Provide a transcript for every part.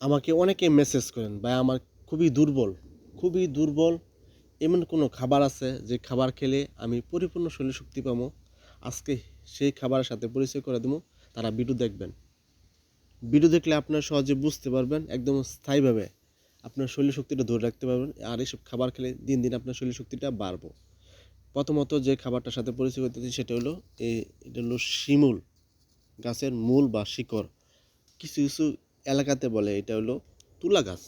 আমাকে অনেকে মেসেজ করেন, ভাই, আমার খুবই দুর্বল খুবই দুর্বল। এমন কোনো খাবার আছে যে খাবার খেলে আমি পরিপূর্ণ শরীর শক্তি পাবো? আজকে সেই খাবারের সাথে পরিচয় করে দেবো, তারা ভিডিও দেখবেন। ভিডিও দেখলে আপনার সহজে বুঝতে পারবেন, একদম স্থায়ীভাবে আপনার শরীর শক্তিটা ধরে রাখতে পারবেন আর এইসব খাবার খেলে দিন দিন আপনার শরীর শক্তিটা বাড়বো। প্রথমত যে খাবারটার সাথে পরিচয় করতেছি সেটা হলো এটা হলো শিমুল গাছের মূল বা শিকড়। কিছু কিছু এলাকাতে বলে, এটা হলো তুলা গাছ।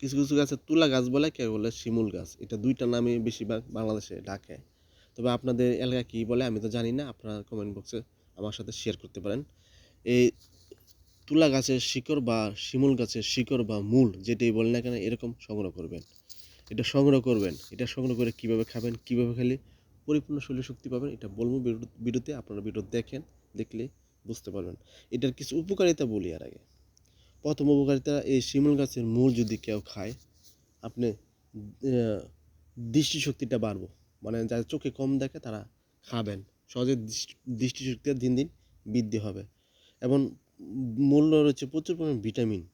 কিছু কিছু গাছের তুলা গাছ বলে, কেউ বলে শিমুল গাছ। এটা দুইটা নামে বেশিরভাগ বাংলাদেশে ডাকে। তবে আপনাদের এলাকা কী বলে আমি তো জানি না, আপনারা কমেন্ট বক্সে আমার সাথে শেয়ার করতে পারেন। এই তুলা গাছের শিকড় বা শিমুল গাছের শিকড় বা মূল, যেটাই বলেন না কেন, এরকম সংগ্রহ করবেন। এটা সংগ্রহ করবেন। এটা সংগ্রহ করে কীভাবে খাবেন, কীভাবে খেলে পরিপূর্ণ শরীর শক্তি পাবেন, এটা বলব ভিডিওতে আপনারা ভিডিও দেখেন, দেখলে বুঝতে পারবেন। এটার কিছু উপকারিতা বলি আর আগে। প্রথম উপকারিতা, এই শিমুল গাছের মূল যদি কেউ খায়, আপনি দৃষ্টিশক্তিটা বাড়বো। মানে যারা চোখে কম দেখে তারা খাবেন। সহজে দৃষ্টি- দৃষ্টিশক্তিটা দিন দিন বৃদ্ধি হবে। এবং মূল্য রয়েছে প্রচুর পরিমাণ ভিটামিন।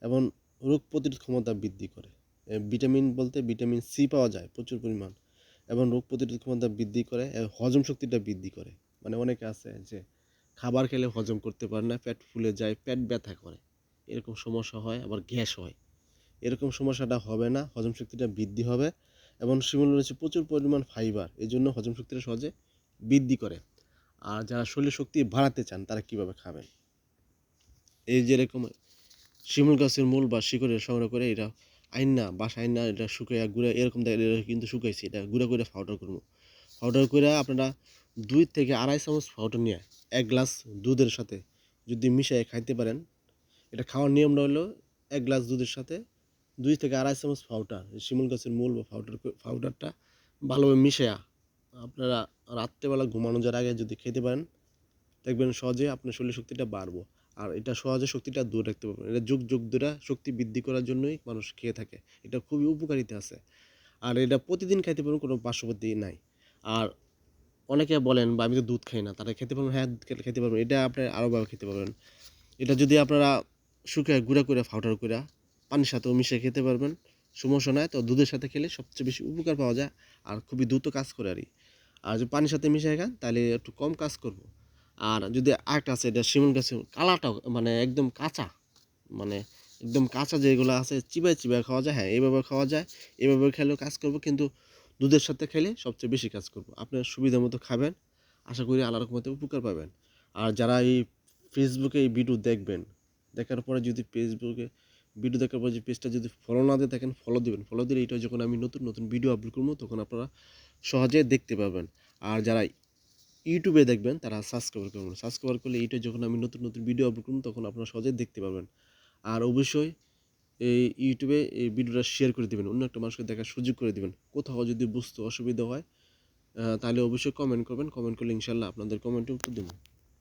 এবং রোগ প্রতিরোধ ক্ষমতা বৃদ্ধি করে। ভিটামিন বলতে ভিটামিন সি পাওয়া যায় প্রচুর পরিমাণ। এবং রোগ প্রতিরোধ ক্ষমতা বৃদ্ধি করে হজম শক্তিটা বৃদ্ধি করে। মানে অনেকে আছে যে খাবার খেলে হজম করতে পারে না, পেট ফুলে যায়, পেট ব্যথা করে। এরকম সমস্যা হয়, আবার গ্যাস হয়। এরকম সমস্যাটা হবে না, হজম শক্তিটা বৃদ্ধি হবে এবং শিমুল রয়েছে প্রচুর পরিমাণ ফাইবার এই জন্য হজম শক্তিটা সহজে বৃদ্ধি করে। আর যারা শরীর শক্তি বাড়াতে চান, তারা কীভাবে খাবেন? এই যেরকম শিমুল গাছের মূল বা শিকড়ের সংগ্রহ করে, এটা আইন না বাসা আইন না, এটা শুকাইয়া গুঁড়া এরকম দেখে কিন্তু শুকাইছে, এটা গুঁড়া করে পাউডার করব। পাউডার করে আপনারা দুই থেকে আড়াই চামচ পাউডার নিয়ে এক গ্লাস দুধের সাথে যদি মিশিয়ে খাইতে পারেন, এটা খাওয়ার নিয়মটা হলো এক গ্লাস দুধের সাথে দুই থেকে আড়াই চামচ পাউডার শিমুল গাছের মূল বা পাউডার পাউডারটা ভালোভাবে মিশিয়া আপনারা রাত্রেবেলা ঘুমানো যাওয়ার আগে যদি খেতে পারেন, দেখবেন সহজে আপনার শরীর শক্তিটা বাড়বো। আর এটা সহজে শক্তিটা দূর রাখতে পারবেন। এটা যুগ যুগ ধরে শক্তি বৃদ্ধি করার জন্যই মানুষ খেয়ে থাকে। এটা খুবই উপকারিতা আছে। আর এটা প্রতিদিন খাইতে পারবেন কোনো পার্শ্ববর্তী নাই। আর অনেকে বলেন বা আমি তো দুধ খাই না। তারা খেতে পারবেন হ্যাঁ খেতে পারবেন। এটা আপনি আরোভাবে খেতে পারবেন। এটা যদি আপনারা শুকিয়ে গুঁড়া করে পাউডার করে পানির সাথেও মিশিয়ে খেতে পারবেন, সমস্যা নাই। তো দুধের সাথে খেলে সবচেয়ে বেশি উপকার পাওয়া যায় আর খুবই দ্রুত কাজ করে আর আর যদি পানির সাথে মিশিয়ে খান, তাহলে একটু কম কাজ করব। আর যদি আরেকটা আছে, এটা শিমুল গাছে কালাটাও মানে একদম কাঁচা মানে একদম কাঁচা যেগুলো আছে, চিবায় চিবায় খাওয়া যায়। হ্যাঁ এইভাবে খাওয়া যায়, এভাবে খেলেও কাজ করব। কিন্তু দুধের সাথে খেলে সবচেয়ে বেশি কাজ করব। আপনার সুবিধা মতো খাবেন, আশা করি আল্লাহ রকমতে উপকার পাবেন। আর যারা এই ফেসবুকে এই ভিডিও দেখবেন, দেখার পরে যদি ফেসবুকে ভিডিও দেখার পরে যে পেজটা যদি ফলো না দিয়ে থাকেন ফলো দিবেন। ফলো দিলে এটা যখন আমি নতুন নতুন ভিডিও আপলোড করব, তখন আপনারা সহজে দেখতে পাবেন। আর যারা ইউটিউবে দেখবেন, তারা সাবস্ক্রাইব করবেন। সাবস্ক্রাইব করলে এইটা যখন আমি নতুন নতুন ভিডিও আপলোড করব, তখন আপনারা সহজেই দেখতে পাবেন। আর অবশ্যই এই ইউটিউবে এই ভিডিওটা শেয়ার করে দেবেন, অন্য একটা মানুষকে দেখার সুযোগ করে দেবেন। কোথাও যদি বুঝতে অসুবিধা হয় তাহলে অবশ্যই কমেন্ট করবেন। কমেন্ট করলে ইনশাল্লাহ আপনাদের কমেন্টে উত্তর দেবো।